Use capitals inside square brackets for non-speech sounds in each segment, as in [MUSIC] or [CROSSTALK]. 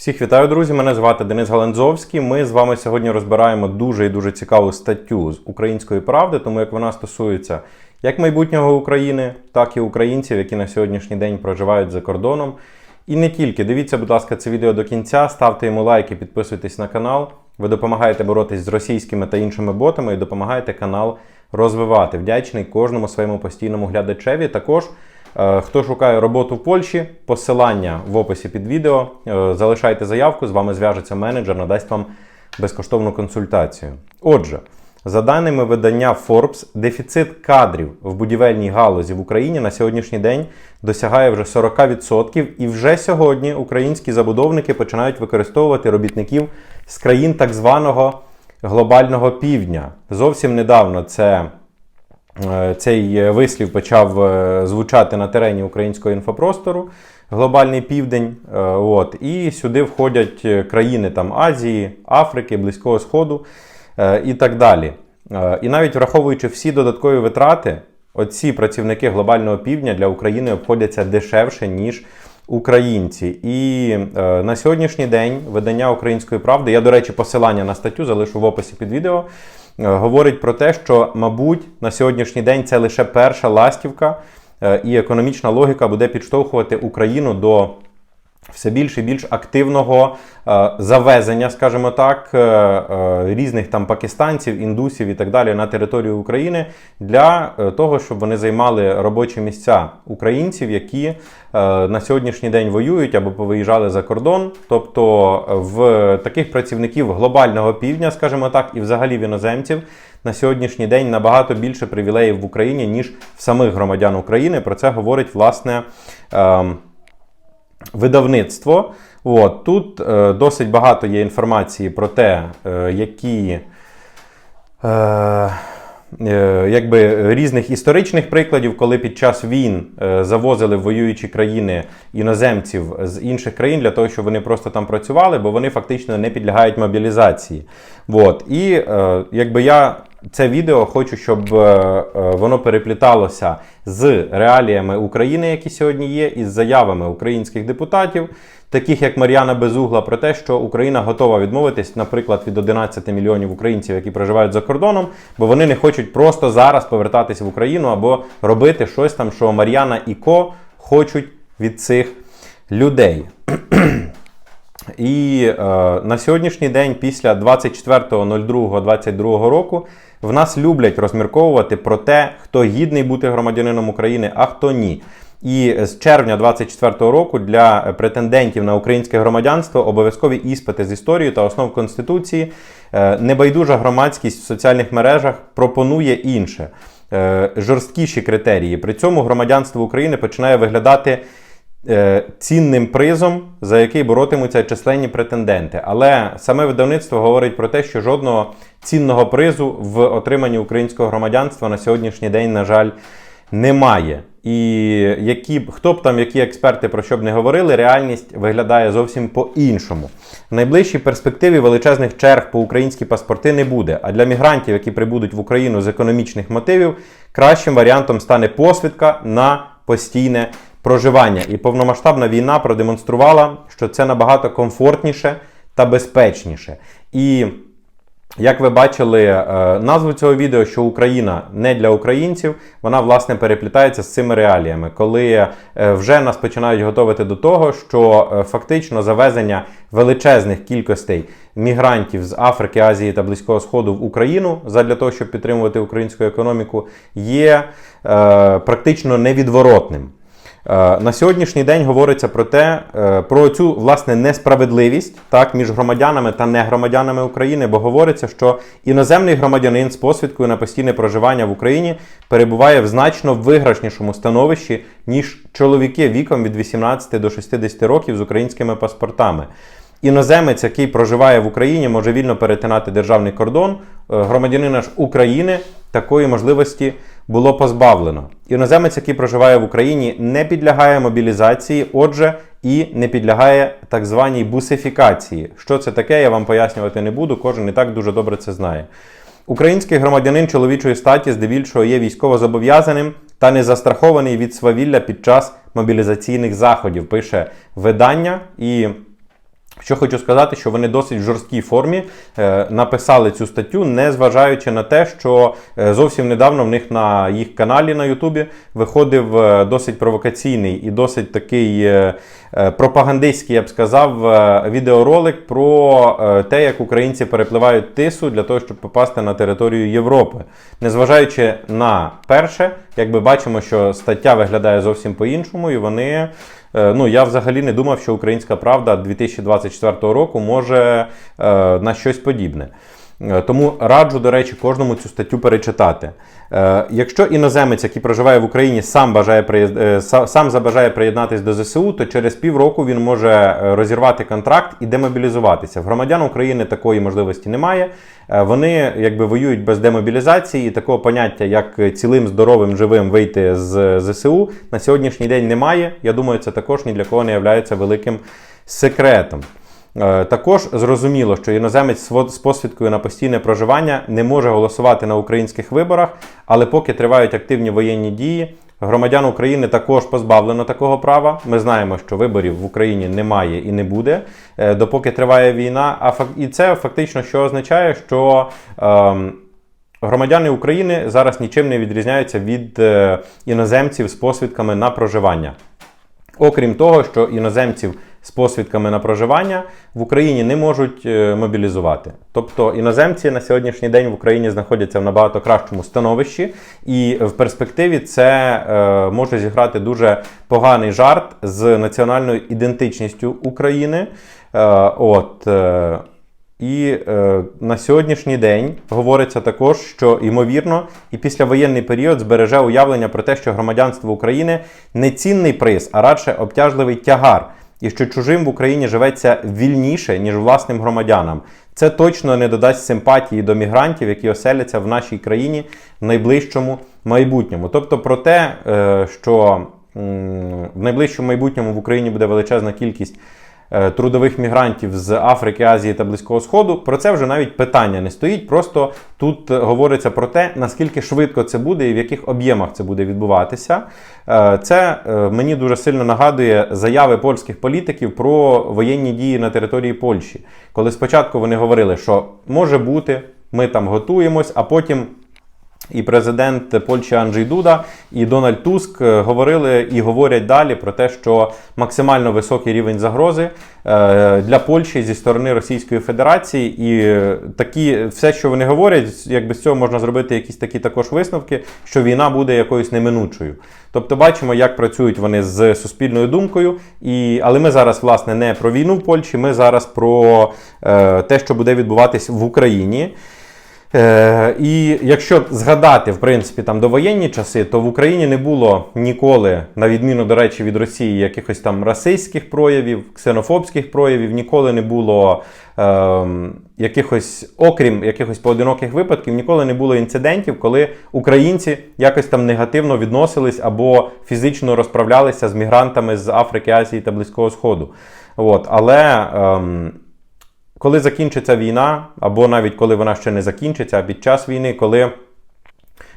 Всіх вітаю, друзі! Мене звати Денис Галанзовський. Ми з вами сьогодні розбираємо дуже і дуже цікаву статтю з української правди, тому як вона стосується як майбутнього України, так і українців, які на сьогоднішній день проживають за кордоном. І не тільки. Дивіться, будь ласка, це відео до кінця, ставте йому лайки, підписуйтесь на канал. Ви допомагаєте боротись з російськими та іншими ботами і допомагаєте канал розвивати. Вдячний кожному своєму постійному глядачеві. Також. Е, Хто шукає роботу в Польщі, посилання в описі під відео. Е, Залишайте заявку, з вами зв'яжеться менеджер, надасть вам безкоштовну консультацію. Отже, за даними видання Forbes, дефіцит кадрів в будівельній галузі в Україні на сьогоднішній день досягає вже 40%, і вже сьогодні українські забудовники починають використовувати робітників з країн так званого глобального півдня. Зовсім недавно це Цей вислів почав е, звучати на терені українського інфопростору Глобальний Південь. Е, От, І сюди входять країни там, Азії, Африки, Близького Сходу і так далі. І навіть враховуючи всі додаткові витрати, оці працівники глобального півдня для України обходяться дешевше, ніж українці. І е, на сьогоднішній день видання Української правди, я, до речі, посилання на статтю залишу в описі під відео. Е, говорить про те, що, мабуть, на сьогоднішній день це лише перша ластівка, е, і економічна логіка буде підштовхувати Україну до все більш і більш активного е, завезення, скажімо так, е, е, різних там пакистанців, індусів і так далі на територію України для е, того, щоб вони займали робочі місця українців, які е, на сьогоднішній день воюють або повиїжджали за кордон. Тобто е, в таких працівників глобального півдня, скажімо так, і взагалі в іноземців. На сьогоднішній день набагато більше привілеїв в Україні, ніж в самих громадян України. Про це говорить власне. Е, видавництво. От, Тут е, досить багато є інформації про те, е, які е, е, якби, різних історичних прикладів, коли під час війн е, завозили в воюючі країни іноземців з інших країн для того, щоб вони просто там працювали, бо вони фактично не підлягають мобілізації. От. І е, якби я це відео хочу, щоб е, е, воно перепліталося з реаліями України, які сьогодні є, і з заявами українських депутатів, таких як Мар'яна Безугла, про те, що Україна готова відмовитись, наприклад, від 11 мільйонів українців, які проживають за кордоном, бо вони не хочуть просто зараз повертатися в Україну або робити щось там, що Мар'яна і Ко хочуть від цих людей. [CLEARS THROAT] І е, на сьогоднішній день, після 24.02.22 року, в нас люблять розмірковувати про те, хто гідний бути громадянином України, а хто ні. І з червня 24-го року для претендентів на українське громадянство обов'язкові іспити з історії та основ конституції. Е, Небайдужа громадськість в соціальних мережах пропонує інше е, жорсткіші критерії. При цьому громадянство України починає виглядати. Е, цінним призом, за який боротимуться численні претенденти. Але саме видавництво говорить про те, що жодного цінного призу в отриманні українського громадянства на сьогоднішній день, на жаль, немає. І які хто б там, які експерти про що б не говорили, реальність виглядає зовсім по-іншому. В найближчій перспективі величезних черг по українські паспорти не буде. А для мігрантів, які прибудуть в Україну з економічних мотивів, кращим варіантом стане посвідка на постійне проживання. І повномасштабна війна продемонструвала, що це набагато комфортніше та безпечніше. І як ви бачили е, назву цього відео, що Україна не для українців, вона власне переплітається з цими реаліями, коли е, вже нас починають готувати до того, що е, фактично завезення величезних кількостей мігрантів з Африки, Азії та Близького Сходу в Україну задля того, щоб підтримувати українську економіку, є практично невідворотним. Е, на сьогоднішній день говориться про те, е, про цю власне несправедливість так між громадянами та негромадянами України, бо говориться, що іноземний громадянин з посвідкою на постійне проживання в Україні перебуває в значно виграшнішому становищі, ніж чоловіки віком від 18 до 60 років з українськими паспортами. Іноземець, який проживає в Україні, може вільно перетинати державний кордон. Е, громадянина ж України такої можливості було позбавлено. Іноземець, який проживає в Україні, не підлягає мобілізації, отже, і не підлягає так званій бусифікації. Що це таке, я вам пояснювати не буду, кожен і так дуже добре це знає. Український громадянин чоловічої статі здебільшого є військовозобов'язаним та не застрахований від свавілля під час мобілізаційних заходів. Пише видання і Що хочу сказати, що вони досить в жорсткій формі е, написали цю статтю, не зважаючи на те, що е, зовсім недавно в них на їх каналі на Ютубі виходив е, досить провокаційний і досить такий пропагандистський, я б сказав, відеоролик про те, як українці перепливають тису для того, щоб попасти на територію Європи. Незважаючи на перше, якби бачимо, що стаття виглядає зовсім по-іншому, і вони. Е, Ну, я взагалі не думав, що українська правда 2024 року може е, на щось подібне. Е, Тому раджу, до речі, кожному цю статтю перечитати. Е, Якщо іноземець, який проживає в Україні, сам бажає е, сам забажає приєднатись до ЗСУ, то через півроку він може розірвати контракт і демобілізуватися. В громадян України такої можливості немає. Вони якби воюють без демобілізації, і такого поняття, як цілим здоровим живим вийти з ЗСУ, на сьогоднішній день немає. Я думаю, це також ні для кого не є великим секретом. Е, Також зрозуміло, що іноземець з посвідкою на постійне проживання не може голосувати на українських виборах, але поки тривають активні воєнні дії, громадян України також позбавлено такого права. Ми знаємо, що виборів в Україні немає і не буде, е, допоки триває війна. А і це фактично що означає, що ем, громадяни України зараз нічим не відрізняються від е, іноземців з посвідками на проживання. Окрім того, що іноземців з посвідками на проживання в Україні не можуть е, мобілізувати. Тобто іноземці на сьогоднішній день в Україні знаходяться в набагато кращому становищі, і в перспективі це е, може зіграти дуже поганий жарт з національною ідентичністю України. Е, от, і е, на сьогоднішній день говориться також, що ймовірно, і післявоєнний період збереже уявлення про те, що громадянство України не цінний приз, а радше обтяжливий тягар, і що чужим в Україні живеться вільніше, ніж власним громадянам. Це точно не додасть симпатії до мігрантів, які оселяться в нашій країні в найближчому майбутньому. Тобто про те, е, що в найближчому майбутньому в Україні буде величезна кількість трудових мігрантів з Африки, Азії та Близького Сходу. Про це вже навіть питання не стоїть. Просто тут е, говориться про те, наскільки швидко це буде і в яких об'ємах це буде відбуватися. Е, Це е, мені дуже сильно нагадує заяви польських політиків про воєнні дії на території Польщі, коли спочатку вони говорили, що може бути, ми там готуємось, а потім. І президент Польщі Анджей Дуда і Дональд Туск е, говорили і говорять далі про те, що максимально високий рівень загрози е, для Польщі зі сторони Російської Федерації, і е, такі все, що вони говорять, якби з цього можна зробити якісь такі також висновки, що війна буде якоюсь неминучою. Тобто, бачимо, як працюють вони з суспільною думкою. І, але ми зараз, власне, не про війну в Польщі, ми зараз про те, що буде відбуватись в Україні. Е, і якщо згадати, в принципі, там довоєнні часи, то в Україні не було ніколи, на відміну, до речі, від Росії, якихось там расистських проявів, ксенофобських проявів, ніколи не було е, якихось, окрім якихось поодиноких випадків, ніколи не було інцидентів, коли українці якось там негативно відносились або фізично розправлялися з мігрантами з Африки, Азії та Близького Сходу. От, але. Ем, коли закінчиться війна, або навіть коли вона ще не закінчиться, а під час війни, коли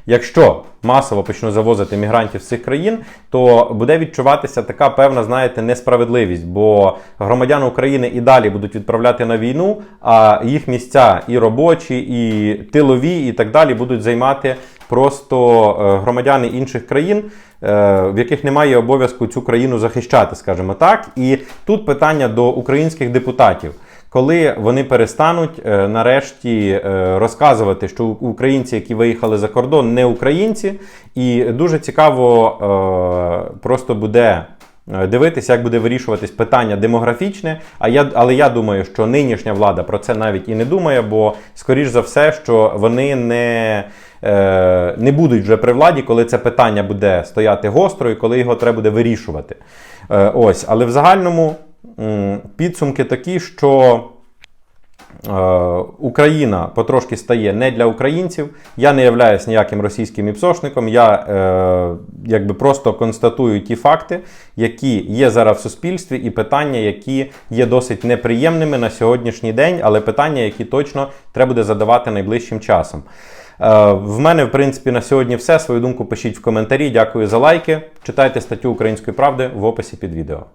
якщо масово почнуть завозити мігрантів з цих країн, то буде відчуватися така певна, знаєте, несправедливість, бо громадяни України і далі будуть відправляти на війну, а їх місця і робочі, і тилові, і так далі будуть займати просто е, громадяни інших країн, е, в яких немає обов'язку цю країну захищати, скажімо так. І тут питання до українських депутатів. Коли вони перестануть е, нарешті е, розказувати, що українці, які виїхали за кордон, не українці, і дуже цікаво е, просто буде дивитися, як буде вирішуватись питання демографічне. А я, але я думаю, що нинішня влада про це навіть і не думає, бо скоріш за все, що вони не. е, Не будуть вже при владі, коли це питання буде стояти гостро і коли його треба буде вирішувати. Е, Ось, але в загальному підсумки такі, що е, Україна потрошки стає не для українців. Я не являюсь ніяким російським іпсошником. Я е, якби просто констатую ті факти, які є зараз в суспільстві, і питання, які є досить неприємними на сьогоднішній день, але питання, які точно треба буде задавати найближчим часом. Е, В мене, в принципі, на сьогодні все. Свою думку пишіть в коментарі. Дякую за лайки. Читайте статтю Української правди в описі під відео.